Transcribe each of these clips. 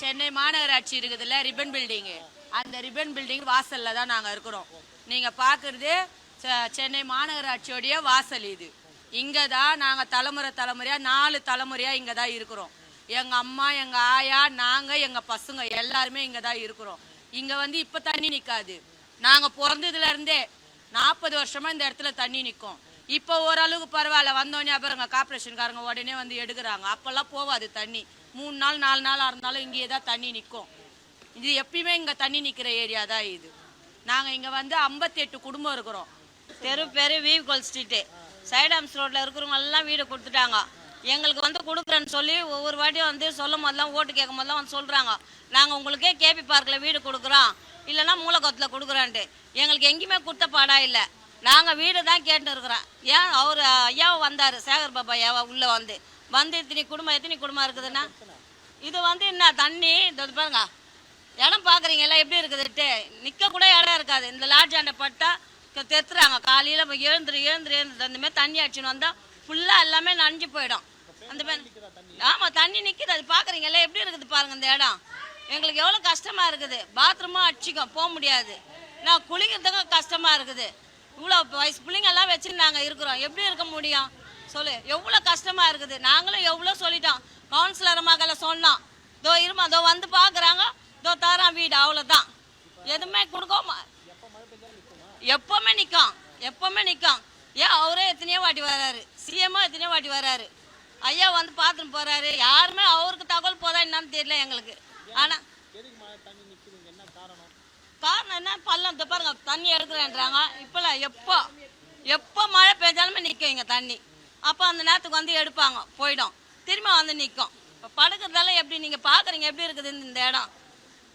சென்னை மாநகராட்சி இருக்குதுல்ல ribbon building அந்த ரிப்பன் பில்டிங் வாசலில் தான் நாங்கள் இருக்கிறோம். நீங்கள் பார்க்குறது சென்னை மாநகராட்சியோடைய வாசல் இது. இங்கே தான் நாங்கள் தலைமுறை தலைமுறையாக நாலு தலைமுறையாக இங்கே தான் இருக்கிறோம். எங்கள் அம்மா எங்கள் ஆயா நாங்கள் எங்கள் பசங்க எல்லாருமே இங்கே தான் இருக்கிறோம். இங்கே வந்து இப்போ தண்ணி நிற்காது நாங்கள் பிறந்ததுல இருந்தே நாற்பது வருஷமா இந்த இடத்துல தண்ணி நிற்கும் இப்போ ஓரளவுக்கு பரவாயில்ல வந்தோடனே அப்புறம் கார்பரேஷன்காரங்க உடனே வந்து எடுக்கிறாங்க. அப்போல்லாம் போகாது தண்ணி. மூணு நாள் நாலு நாளாக இருந்தாலும் இங்கேயே தான் தண்ணி நிற்கும் இது எப்பயுமே இங்கே தண்ணி நிற்கிற ஏரியா தான் இது. நாங்கள் இங்கே வந்து ஐம்பத்தெட்டு குடும்பம் இருக்கிறோம். தெரு பேர் வீவ்கோல் ஸ்ட்ரீட்டு சைடாம்ஸ் ரோட்டில் இருக்கிறவங்க எல்லாம் வீடு கொடுத்துட்டாங்க. எங்களுக்கு வந்து கொடுக்குறேன்னு சொல்லி ஒவ்வொரு வாட்டியும் வந்து சொல்லும் போதெல்லாம் ஓட்டு கேட்கும் போதெல்லாம் வந்து சொல்கிறாங்க நாங்கள் உங்களுக்கே கேபி பார்க்கில் வீடு கொடுக்குறோம். இல்லைன்னா மூலக்கொத்தில் கொடுக்குறோன்ட்டு. எங்களுக்கு எங்கேயுமே கொடுத்த பாடா இல்லை. நாங்கள் வீடு தான் கேட்டு இருக்கிறோம். ஏன்? அவர் ஐயாவும் வந்தார் சேகர் பாபா ஐயாவா உள்ளே வந்து. வந்து இத்தனை குடும்பம் எத்தனை குடும்பம் இருக்குதுன்னா? இது வந்து என்ன தண்ணி? இந்த பாருங்க. இடம் பார்க்குறீங்களா எப்படி இருக்குதுட்டு நிற்க கூட இடம் இருக்காது. இந்த லாட்ஜ் ஆண்ட பட்டா தெத்துறாங்க. காலையில் இப்போ எழுந்துரு எழுந்துரு எழுந்துரு. அந்த மாதிரி தண்ணி அடிச்சுன்னு வந்தால் ஃபுல்லாக எல்லாமே நனைஞ்சு போயிடும். அந்த மாதிரி ஆமாம் தண்ணி நிற்கிது அது பார்க்குறீங்களா எப்படி இருக்குது பாருங்கள் இந்த இடம். எங்களுக்கு எவ்வளோ கஷ்டமாக இருக்குது. பாத்ரூமும் அடிச்சிக்கும் போக முடியாது. நான் குளிக்கிறதுக்கும் கஷ்டமாக இருக்குது. இவ்வளோ வயசு பிள்ளைங்க எல்லாம் வச்சு நாங்கள் இருக்கிறோம். எப்படி இருக்க முடியும்? சொல்லு. எவ்வளோ கஷ்டமாக இருக்குது? நாங்களும் எவ்வளோ சொல்லிட்டோம். கவுன்சிலர் மகளை சொன்னோம். இதோ இருமா இதோ வந்து பார்க்குறாங்க. இதோ தரான் வீடு அவ்வளோதான் எதுவுமே கொடுக்க எப்பவுமே நிற்கும் எப்பவுமே நிற்கும் ஏன்? அவரே எத்தனையோ வாட்டி வராரு சிஎம்ஓ எத்தனையோ வாட்டி வராரு ஐயா வந்து பார்த்துட்டு போறாரு. யாருமே அவருக்கு தகவல் போதா என்னன்னு தெரியல எங்களுக்கு. ஆனால் காரணம் என்ன? பள்ளம். பாருங்க தண்ணி எடுக்கிறேன்றாங்க. இப்போலாம் எப்போ எப்போ மழை பெஞ்சாலுமே நிற்கும் இங்கே தண்ணி. அப்போ அந்த நேரத்துக்கு வந்து எடுப்பாங்க. போயிடும். திரும்ப வந்து நிற்கும் இப்போ படுக்கிறதால எப்படி நீங்கள் பார்க்குறீங்க எப்படி இருக்குது இந்த- இடம்?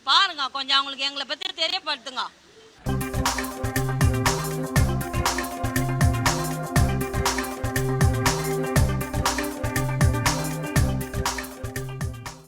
பாருங்க. கொஞ்சம் அவங்களுக்கு எங்களை பற்றி தெரியப்படுத்துங்க.